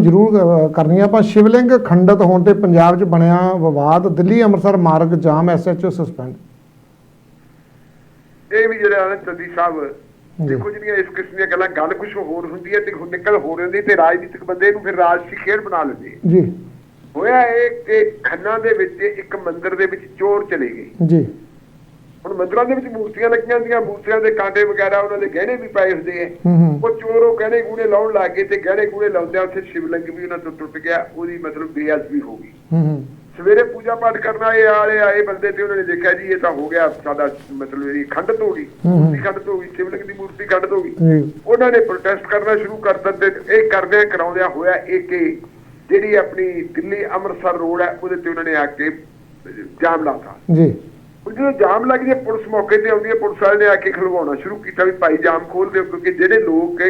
ਜ਼ਰੂਰ ਕਰਨੀ ਆ। ਆਪਾਂ ਸ਼ਿਵਲਿੰਗ ਖੰਡਿਤ ਹੋਣ ਤੇ ਪੰਜਾਬ 'ਚ ਬਣਿਆ ਵਿਵਾਦ ਦਿੱਲੀ ਅੰਮ੍ਰਿਤਸਰ ਮਾਰਗ ਜਾਮ ਐਸਐਚਓ ਸਸਪੈਂਡ ਇਹ ਵੀ ਜਿਹੜਾ ਨਾ ਚੰਦੀ ਸਾਹਿਬ ਦੇਖੋ ਜਿਹੜੀਆਂ ਇਸ ਕਿਸਮ ਦੀਆਂ ਗੱਲਾਂ ਗੱਲ ਕੁਝ ਹੋਰ ਹੁੰਦੀ ਹੈ ਤੇ ਹੁਣ ਨਿਕਲ ਹੋ ਰਹੀ ਹੁੰਦੀ ਤੇ ਰਾਜਨੀਤਿਕ ਬੰਦੇ ਨੂੰ ਫਿਰ ਰਾਜਸੀ ਖੇਡ ਬਣਾ ਲੈਂਦੇ। ਜੀ। ਹੋਇਆ ਇਹ ਕਿ ਖੰਨਾ ਦੇ ਵਿੱਚ ਇੱਕ ਮੰਦਿਰ ਦੇ ਵਿੱਚ ਚੋਰ ਚਲੇ ਗਏ। ਜੀ। ਹੁਣ ਮੰਦਿਰਾਂ ਦੇ ਵਿੱਚ ਮੂਰਤੀਆਂ ਲੱਗੀਆਂ ਹੁੰਦੀਆਂ ਮੂਰਤੀਆਂ ਦੇ ਕਾਂਟੇ ਵਗੈਰਾ ਉਹਨਾਂ ਦੇ ਗਹਿਣੇ ਵੀ ਪਏ ਹੁੰਦੇ ਆ। ਉਹ ਚੋਰ ਉਹ ਗਹਿਣੇ ਗੂੜੇ ਲਾਉਣ ਲੱਗ ਗਏ ਤੇ ਗਹਿਣੇ ਗੂੜੇ ਲਾਉਂਦਿਆਂ ਉੱਥੇ ਸ਼ਿਵਲਿੰਗ ਵੀ ਉਹਨਾਂ ਤੋਂ ਟੁੱਟ ਗਿਆ ਉਹਦੀ ਮਤਲਬ ਬੇਅਦਬੀ ਹੋ ਗਈ। ਸਵੇਰੇ ਪੂਜਾ ਪਾਠ ਕਰਨ ਆਏ ਆਲੇ ਆਏ ਬੰਦੇ ਤੇ ਉਹਨਾਂ ਨੇ ਦੇਖਿਆ ਜੀ ਇਹ ਤਾਂ ਹੋ ਗਿਆ ਸਾਡਾ ਮਤਲਬ ਇਹਦੀ ਖੰਡਤ ਹੋ ਗਈ। ਮੂਰਤੀ ਖੰਡਤ ਹੋ ਗਈ ਸ਼ਿਵਲਿੰਗ ਦੀ ਮੂਰਤੀ ਖੰਡਤ ਹੋ ਗਈ। ਉਹਨਾਂ ਨੇ ਪ੍ਰੋਟੈਸਟ ਕਰਨਾ ਸ਼ੁਰੂ ਕਰ ਦਿੱਤੇ ਇਹ ਕਰਦਿਆਂ ਕਰਾਉਂਦਿਆਂ ਹੋਇਆ ਇਹ ਕਿ ਜਿਹੜੀ ਆਪਣੀ ਦਿੱਲੀ ਅੰਮ੍ਰਿਤਸਰ ਰੋਡ ਹੈ ਉਹਦੇ ਤੇ ਉਹਨਾਂ ਨੇ ਆ ਕੇ ਜਾਮ ਲਾਤਾ। ਜੀ। ਜਦੋਂ ਜਾਮ ਲੱਗ ਜੇ ਪੁਲਿਸ ਮੌਕੇ ਤੇ ਆਉਂਦੀ ਹੈ ਪੁਲਿਸ ਵਾਲੇ ਨੇ ਆ ਕੇ ਖਲਵਾਉਣਾ ਸ਼ੁਰੂ ਕੀਤਾ ਵੀ ਭਾਈ ਜਾਮ ਖੋਲ ਦਿਓ ਕਿਉਂਕਿ ਜਿਹੜੇ ਲੋਕ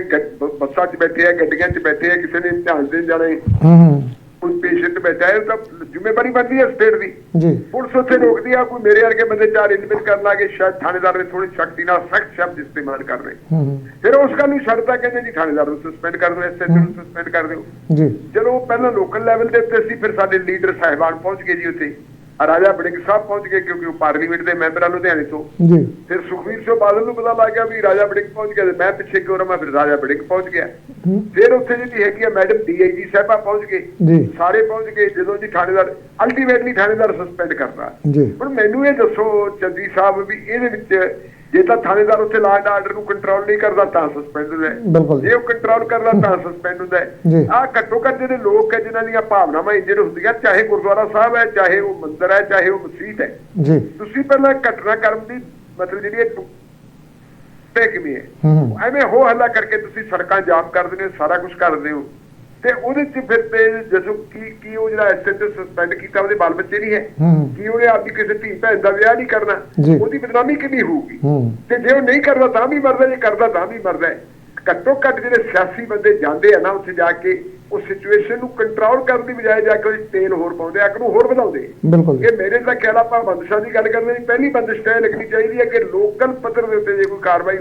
ਬੱਸਾਂ 'ਚ ਬੈਠੇ ਆ ਗੱਡੀਆਂ 'ਚ ਬੈਠੇ ਆ ਕਿਸੇ ਨੇ ਧਿਆਨ ਦੇ ਜਾਣੇ ਹੂੰ। ਹੂੰ ਕੋਈ ਪੇਸ਼ੈਂਟ ਬੈਠਾ ਹੈ ਤਾਂ ਜ਼ਿੰਮੇਵਾਰੀ ਬਣਦੀ ਹੈ ਸਟੇਟ ਦੀ। ਜੀ। ਪੁਲਿਸ ਉੱਥੇ ਰੋਕਦੀ ਆ ਕੋਈ ਮੇਰੇ ਵਰਗੇ ਬੰਦੇ ਚਾਰ ਇੰਟਰਵਿਊ ਕਰਨ ਲੱਗੇ ਸ਼ਾਇਦ ਥਾਣੇਦਾਰ ਨੇ ਥੋੜੀ ਸ਼ਕਤੀ ਨਾਲ ਸਖਤ ਸ਼ਬਦ ਇਸਤੇਮਾਲ ਕਰ ਰਹੇ ਹੂੰ ਹੂੰ। ਫਿਰ ਉਸ ਗੱਲ ਨੂੰ ਛੱਡਤਾ ਕਹਿੰਦੇ ਜੀ ਥਾਣੇਦਾਰ ਨੂੰ ਸਸਪੈਂਡ ਕਰ ਦਿਓ ਐਸਐਚਓ ਨੂੰ ਸਸਪੈਂਡ ਕਰ ਦਿਓ। ਜੀ। ਚਲੋ ਪਹਿਲਾਂ ਲੋਕਲ ਲੈਵਲ ਦੇ ਉੱਤੇ ਸੀ ਫਿਰ ਸਾਡੇ ਲੀਡਰ ਸਾਹਿਬਾਨ ਪਹੁੰਚ ਗਏ ਜੀ ਉੱਥੇ। ਰਾਜਾ ਬੜਿੰਗ ਸਾਹਿਬ ਪਹੁੰਚ ਗਏ ਕਿਉਂਕਿ ਉਹ ਪਾਰਲੀਮੈਂਟ ਦੇ ਮੈਂਬਰ ਲੁਧਿਆਣੇ ਤੋਂ। ਜੀ। ਫਿਰ ਸੁਖਵੀਰ ਸਿੰਘ ਬਾਦਲ ਨੂੰ ਪਤਾ ਲੱਗ ਗਿਆ ਵੀ ਰਾਜਾ ਬੜਿੰਗ ਪਹੁੰਚ ਗਿਆ ਤੇ ਮੈਂ ਪਿੱਛੇ ਕਿਉਂ ਰਵਾਂ? ਫਿਰ ਰਾਜਾ ਬੜਿੰਗ ਪਹੁੰਚ ਗਿਆ। ਫਿਰ ਉੱਥੇ ਜਿਹੜੀ ਹੈਗੀ ਆ ਮੈਡਮ ਡੀਆਈਜੀ ਸਾਹਿਬਾ ਪਹੁੰਚ ਗਏ। ਸਾਰੇ ਪਹੁੰਚ ਗਏ ਜਦੋਂ ਜੀ ਥਾਣੇਦਾਰ ਅਲਟੀਮੇਟਲੀ ਥਾਣੇਦਾਰ ਸਸਪੈਂਡ ਕਰਤਾ। ਜੀ। ਹੁਣ ਮੈਨੂੰ ਇਹ ਦੱਸੋ ਚੰਦੀ ਸਾਹਿਬ ਵੀ ਇਹਦੇ ਵਿੱਚ ਜੇ ਤਾਂ ਥਾਣੇਦਾਰ ਉੱਥੇ ਲਾਅ ਐਂਡ ਆਰਡਰ ਨੂੰ ਕੰਟਰੋਲ ਨਹੀਂ ਕਰਦਾ ਤਾਂ ਸਸਪੈਂਡ ਹੁੰਦਾ ਜੀ। ਉਹ ਕੰਟਰੋਲ ਕਰਦਾ ਤਾਂ ਸਸਪੈਂਡ ਹੁੰਦਾ ਜੀ। ਹੈ ਆ ਘੱਟੋ ਘੱਟ ਜਿਹੜੇ ਲੋਕ ਹੈ ਜਿਨ੍ਹਾਂ ਦੀਆਂ ਭਾਵਨਾਵਾਂ ਇੰਜਨ ਹੁੰਦੀਆਂ ਚਾਹੇ ਗੁਰਦੁਆਰਾ ਸਾਹਿਬ ਹੈ ਚਾਹੇ ਉਹ ਮੰਦਿਰ ਹੈ ਚਾਹੇ ਉਹ ਮਸਜਿਦ ਹੈ। ਤੁਸੀਂ ਪਹਿਲਾਂ ਘਟਨਾ ਕਰਮ ਦੀ ਮਤਲਬ ਜਿਹੜੀ ਇਹ ਟੁੱਟੇ ਕਿਵੇਂ ਹੈ? ਐਵੇਂ ਹੋ ਹੱਲਾ ਕਰਕੇ ਤੁਸੀਂ ਸੜਕਾਂ ਜਾਮ ਕਰ ਦਿੰਦੇ ਹੋ ਸਾਰਾ ਕੁਝ ਕਰਦੇ ਹੋ। ਤੇ ਉਹਦੇ ਚ ਫਿਰ ਤੇ ਜਦੋਂ ਕੀ ਕੀ ਉਹ ਜਿਹੜਾ ਐਸਐਚਓ ਸਸਪੈਂਡ ਕੀਤਾ ਉਹਦੇ ਬਾਲ ਬੱਚੇ ਨਹੀਂ ਹੈ? ਕੀ ਉਹਨੇ ਆਪਦੀ ਕਿਸੇ ਧੀ ਭੈਣ ਦਾ ਵਿਆਹ ਨਹੀਂ ਕਰਨਾ। ਉਹਦੀ ਬਦਨਾਮੀ ਕਿੰਨੀ ਹੋਊਗੀ? ਤੇ ਜੇ ਉਹ ਨਹੀਂ ਕਰਦਾ ਤਾਂ ਵੀ ਮਰਦਾ ਜੇ ਕਰਦਾ ਤਾਂ ਵੀ ਮਰਦਾ। ਘੱਟੋ ਘੱਟ ਜਿਹੜੇ ਸਿਆਸੀ ਬੰਦੇ ਜਾਂਦੇ ਆ ਨਾ ਉੱਥੇ ਜਾ ਕੇ ਉਹ ਸਿਚੁਏਸ਼ਨ ਨੂੰ ਕੰਟਰੋਲ ਕਰਨ ਦੀ ਬਜਾਏ ਜਾ ਕੇ ਤੇਲ ਹੋਰ ਪਾਉਂਦੇ ਅੱਗ ਨੂੰ ਹੋਰ ਵਧਾਉਂਦੇ ਬਿਲਕੁਲ ਇਹ ਮੇਰੇ ਦਾ ਖਿਆਲ ਆਪਾਂ ਬੰਦਸ਼ਾਂ ਦੀ ਗੱਲ ਕਰਦੇ ਹਾਂ ਪਹਿਲੀ ਬੰਦਸ਼ ਤੈਅ ਲੱਗਣੀ ਚਾਹੀਦੀ ਹੈ ਕਿ ਲੋਕਲ ਪੱਧਰ ਦੇ ਉੱਤੇ ਜੇ ਕੋਈ ਕਾਰਵਾਈ